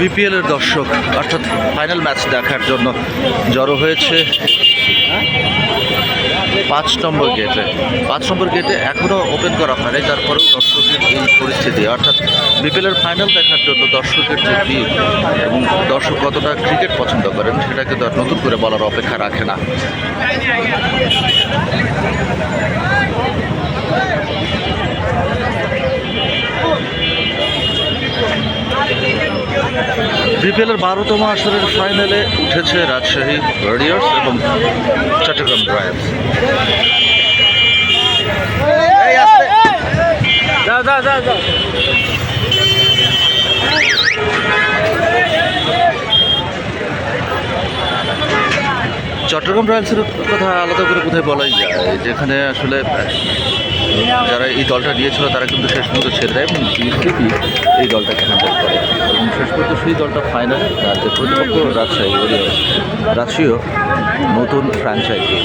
BPL এর দর্শক, অর্থাৎ ফাইনাল ম্যাচ দেখার জন্য জড়ো হয়েছে পাঁচ নম্বর গেটে পাঁচ নম্বর গেটে এখনও ওপেন করা হয়নি, তারপরেও দর্শকের এই পরিস্থিতি, অর্থাৎ বিপিএলের ফাইনাল দেখার জন্য দর্শকের যে ভিড় এবং দর্শক কতটা ক্রিকেট পছন্দ করেন, সেটাকে তো আর নতুন করে বলার অপেক্ষা রাখে না। বিপিএলের বারোতম আসরের ফাইনালে উঠেছে রাজশাহী ওয়ারিয়র্স এবং চট্টগ্রাম রয়্যালস চট্টগ্রাম রয়্যালসের কথা আলাদা করে কোথায় বলাই যায়? যেখানে আসলে যারা এই দলটা নিয়েছিল তারা কিন্তু শেষ পর্যন্ত ছেড়ে দেয় এবং বিসিবি এই দলটাকে হ্যান্ডেল করে। এবং শেষ পর্যন্ত সেই দলটা ফাইনালে যে প্রতিপক্ষ রাজশাহী রাজশাহীও নতুন ফ্র্যাঞ্চাইজি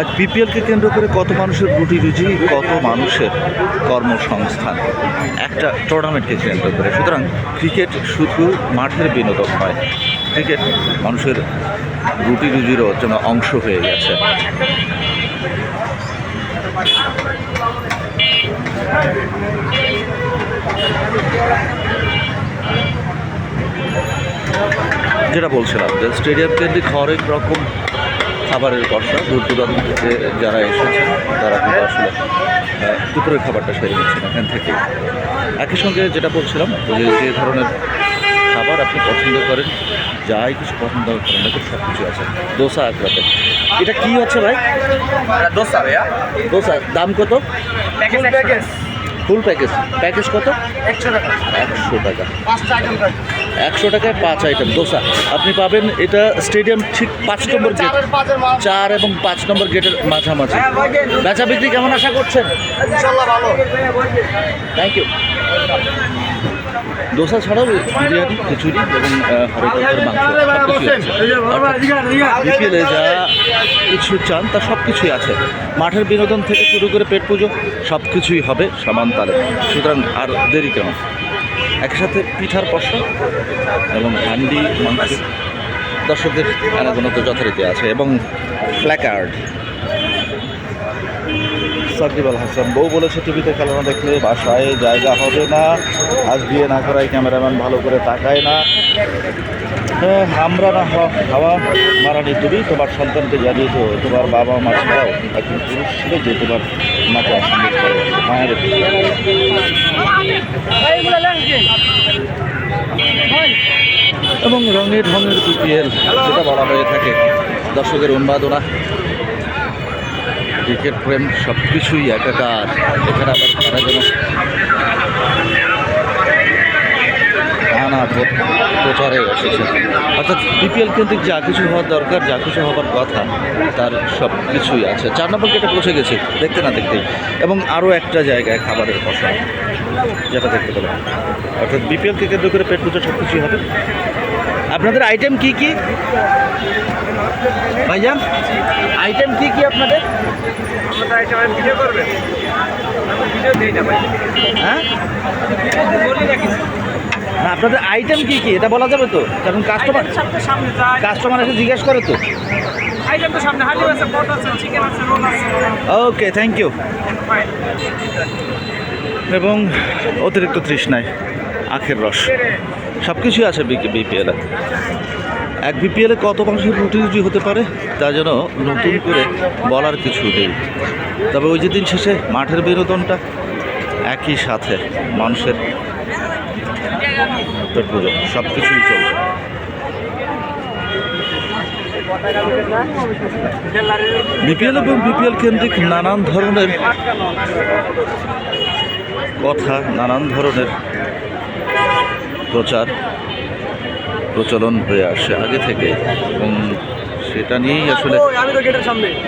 আজ বিপিএলকে কেন্দ্র করে কত মানুষের রুটি রুজি, কত মানুষের কর্মসংস্থান? একটা টুর্নামেন্টকে কেন্দ্র করে। সুতরাং ক্রিকেট শুধু মাঠের বিনোদন হয় ক্রিকেট মানুষের রুটি রুজিরও যেন অংশ হয়ে গেছে। যেটা বলছিলাম যে স্টেডিয়াম কেন্দ্রিক হরেক রকম খাবারের পর্ষা দূর দূরান্ত থেকে যারা এসেছেন তারা কিন্তু আসলে দুপুরের খাবারটা সেরে নিচ্ছেন এখান থেকে একই সঙ্গে যেটা বলছিলাম যে যে ধরনের খাবার আপনি পছন্দ করেন যাই কিছু পছন্দ করেন না সব কিছু আছে। দোসা আগ্রাতে এটা কি হচ্ছে ভাই? দোসা ভাইয়া। দোসা দাম কত? Package package full package. Package কত? একশো টাকা। একশো টাকা। একশো টাকায় পাঁচ আইটেম দোসা আপনি পাবেন এটা স্টেডিয়াম ঠিক পাঁচ নম্বর গেট চার এবং পাঁচ নম্বর গেটের মাঝামাঝি। হ্যাঁ, বেচা বিক্রি কেমন আশা করছেন? ভালো। থ্যাংক ইউ দোসা ছাড়াও বিরিয়ানি খিচুড়ি এবং আহ, হরেক মাংস বিপিএলে যা কিছু চান তা সব কিছুই আছে। মাঠের বিনোদন থেকে শুরু করে পেট পুজো সব কিছুই হবে সমান তালে। সুতরাং আর দেরি কেন? একসাথে পিঠার পশা এবং হান্ডি মাংস দর্শকদের আনাগোনা তো যথারীতি আছে এবং প্ল্যাকার্ড সাকিব আল হাসান। বউ বলেছে টিভিতে খেলা না দেখলে বাসায় জায়গা হবে না আজ বিয়ে না করায় ক্যামেরাম্যান ভালো করে তাকায় না। হ্যাঁ, আমরা না হওয়া মারানি তুমি তোমার সন্তানকে জানিয়ে তো তোমার বাবা মা ছাড়াও একজন পুরুষ ছিল যে তোমার মাকে মায়ের এবং রঙের ঢঙের বিপিএল যেটা বলা হয়ে থাকে। দর্শকের উন্মাদনা। ক্রিকেট প্রেম সব কিছুই একাকার এখানে আবার তারা যেন প্রচারে এসেছে। অর্থাৎ বিপিএল কেন্দ্রিক যা কিছু হওয়ার দরকার, যা কিছু হওয়ার কথা, তার সব কিছুই আছে। চার নম্বর গেটে পৌঁছে গেছি, দেখতে না দেখতেই। এবং আরও একটা জায়গায় খাবারের পশা যেটা দেখতে পেলাম। অর্থাৎ বিপিএলকে কেন্দ্র করে পেট পুজো সব কিছুই হবে। আপনাদের আইটেম কি কি? ভাইজান আইটেম কি কি আপনাদের? হ্যাঁ? আপনাদের আইটেম কি কি? এটা বলা যাবে তো? কারণ কাস্টমার কাস্টমার এসে জিজ্ঞেস করে তো। ওকে থ্যাংক ইউ এবং অতিরিক্ত তৃষ্ণায় আখের রস। সব কিছুই আছে বিপিএলে এক বিপিএলে কত মানুষের রুটি হতে পারে, তা যেন নতুন করে বলার কিছু নেই। তবে ওই যে দিন শেষে মাঠের বিনোদনটা একই সাথে মানুষের পুজো সব কিছুই চলছে বিপিএল এবং বিপিএল কেন্দ্রিক নানান ধরনের কথা, নানান ধরনের প্রচার প্রচলন হয়ে আসে আগে থেকে। এবং সেটা নিয়েই আসলে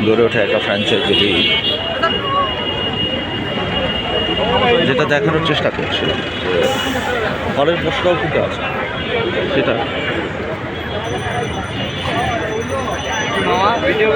গড়ে ওঠে একটা ফ্র্যাঞ্চাইজি যেটা দেখানোর চেষ্টা করছে ফলের মশলাও কিন্তু আছে। সেটা। ভিডিও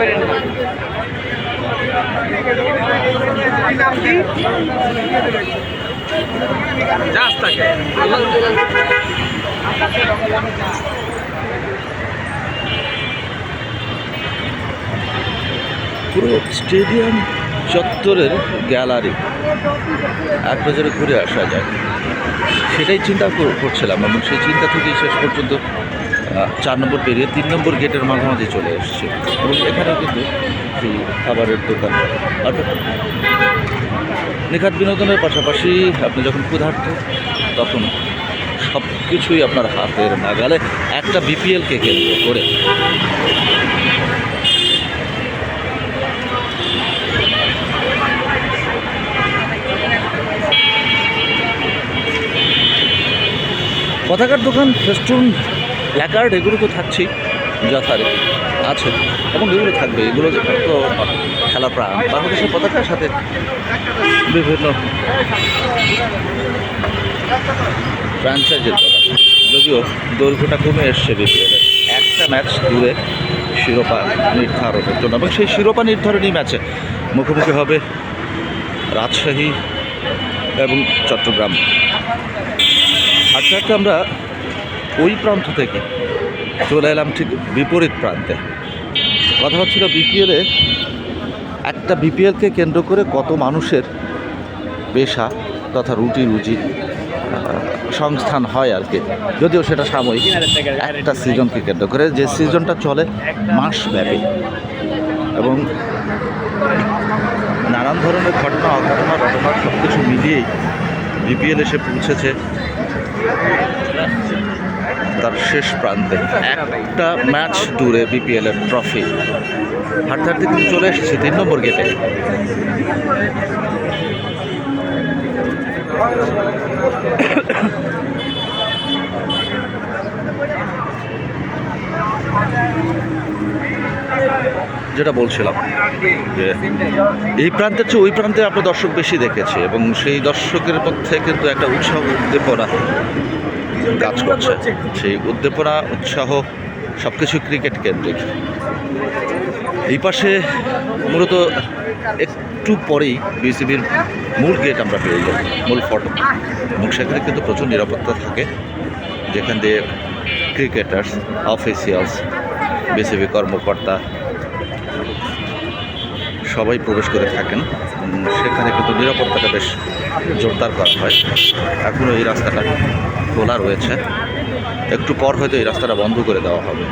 পুরো স্টেডিয়াম চত্বরের গ্যালারি। এক নজরে ঘুরে আসা যায়। সেটাই চিন্তা কর- করছিলাম এবং সেই চিন্তা থেকেই শেষ পর্যন্ত চার নম্বর পেরিয়ে তিন নম্বর গেটের মাঝামাঝি চলে এসেছি। এবং এখানে কিন্তু সেই খাবারের দোকান। অর্থাৎ নিখাত বিনোদনের পাশাপাশি আপনি যখন ক্ষুধার্ত, তখন সব কিছুই আপনার হাতের নাগালে। একটা বিপিএলকে কেন্দ্র করে। পতাকার দোকান ফেস্টুন প্ল্যাকার্ড এগুলো তো থাকছেই যথারীতি আছে। এবং এগুলো থাকবে, এগুলো তো খেলা প্রাণ বাংলাদেশের পতাকার সাথে বিভিন্ন ফ্র্যাঞ্চাইজির পতাকা। যদিও দৈর্ঘ্যটা কমে এসছে বিপিএলে একটা ম্যাচ দূরে শিরোপা নির্ধারণের জন্য। এবং সেই শিরোপা নির্ধারণী ম্যাচে মুখোমুখি হবে রাজশাহী এবং চট্টগ্রাম। হাঁটতে হাঁটতে আমরা ওই প্রান্ত থেকে চলে এলাম ঠিক বিপরীত প্রান্তে। কথা হচ্ছিল বিপিএলে একটা বিপিএলকে কেন্দ্র করে কত মানুষের পেশা তথা রুটি রুজি সংস্থান হয় আর কি। যদিও সেটা সাময়িক, একটা সিজনকে কেন্দ্র করে। যে সিজনটা চলে মাসব্যাপী। এবং নানান ধরনের ঘটনা, অঘটনা ঘটনা সব কিছু মিলিয়েই বিপিএল এসে পৌঁছেছে। তার শেষ প্রান্তে একটা ম্যাচ দূরে বিপিএল এর ট্রফি হাঁটতে কিন্তু চলে এসেছে তিন নম্বর গেটে যেটা বলছিলাম যে এই প্রান্তের চেয়ে ওই প্রান্তে আমরা দর্শক বেশি দেখেছি এবং সেই দর্শকের মধ্যে কিন্তু একটা উৎসাহ উদ্দীপনা কাজ করছে। সেই উদ্দীপনা, উৎসাহ সব কিছু ক্রিকেট কেন্দ্রিক। এই পাশে মূলত একটু পরেই বিসিবির মূল গেট আমরা পেয়ে যাই মূল ফটক এবং সেখানে কিন্তু প্রচুর নিরাপত্তা থাকে, যেখান দিয়ে ক্রিকেটার্স, অফিসিয়ালস, বিসিবি কর্মকর্তা সবাই প্রবেশ করে থাকেন। সেখানে কিন্তু নিরাপত্তাটা বেশ জোরদার করা হয়। এখনও এই রাস্তাটা খোলা রয়েছে। একটু পর হয়তো এই রাস্তাটা বন্ধ করে দেওয়া হবে।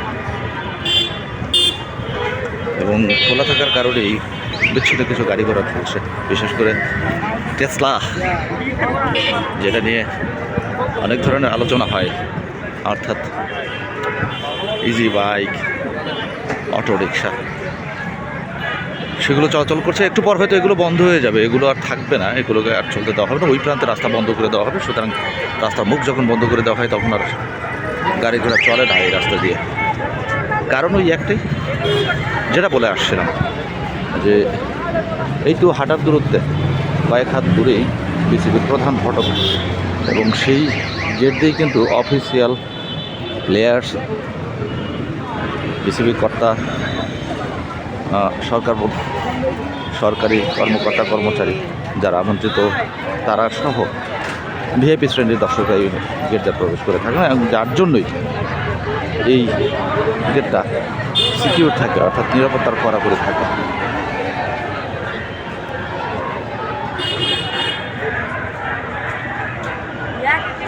এবং খোলা থাকার কারণেই বিচ্ছিন্ন কিছু গাড়ি ঘোড়া চলছে বিশেষ করে টেসলা যেটা নিয়ে অনেক ধরনের আলোচনা হয়। অর্থাৎ ইজি বাইক অটো রিক্সা সেগুলো চলাচল করছে। একটু পর হয়তো এগুলো বন্ধ হয়ে যাবে। এগুলো আর থাকবে না। এগুলোকে আর চলতে দেওয়া হবে না। ওই প্রান্তে রাস্তা বন্ধ করে দেওয়া হবে। সুতরাং রাস্তার মুখ যখন বন্ধ করে দেওয়া হয়, তখন আর গাড়ি ঘোড়া চলে না এই রাস্তা দিয়ে। কারণ ওই একটাই। যেটা বলে আসছিলাম যে এই তো হাঁটার দূরত্বে কয়েক হাত দূরেই বিসিবির প্রধান ফটক এবং সেই গেট দিয়েই কিন্তু অফিসিয়াল প্লেয়ার্স বিসিবি কর্তা সরকার সরকারি কর্মকর্তা, কর্মচারী যারা আমন্ত্রিত, তারা সহ ভিআইপি শ্রেণির দর্শকরা এই গেটটা প্রবেশ করে থাকেন এবং যার জন্যই এই গেটটা সিকিউর থাকে, অর্থাৎ নিরাপত্তার কড়াকড়ি থাকে। Jak ty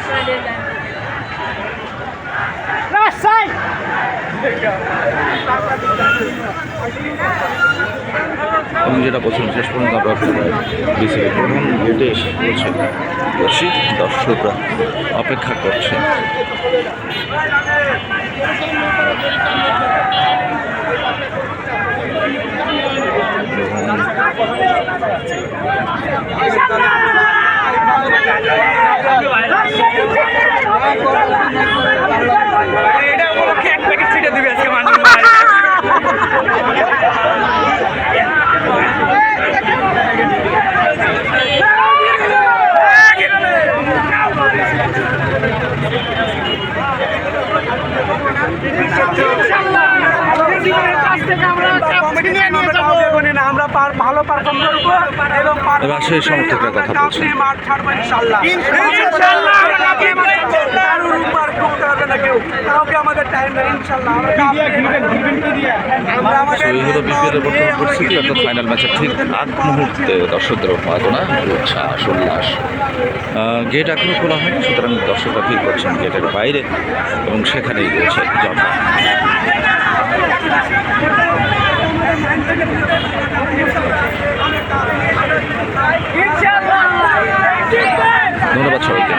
আমি যেটা বলছিলাম, শেষ পর্যন্ত আমরা বিসিবি প্রধান গেটে এসে পৌঁছে বসি দর্শকরা অপেক্ষা করছে। কাছ থেকে পার- ভালো পারফর্ম করব এবং রাজশাহীর সমর্থকরা কথা বলছেন। মাঠ ছাড়বো ছাড়বো। না। কারোর উপর ঢুকতে হবে না কেউ। কাউকে আমাদের টাইম নেই ইনশাল্লাহ আমরা আমাদের এই হলো বিপিএল এর বর্তমান পরিস্থিতি। অর্থাৎ ফাইনাল ম্যাচের ঠিক আগ মুহূর্তে দর্শকদের উন্মাদনা উচ্ছ্বাস উল্লাস। গেট এখনও খোলা হয়নি সুতরাং দর্শকরা ভিড় করছেন গেটের বাইরে এবং সেখানেই রয়েছে জমা ধন্যবাদ সবাইকে।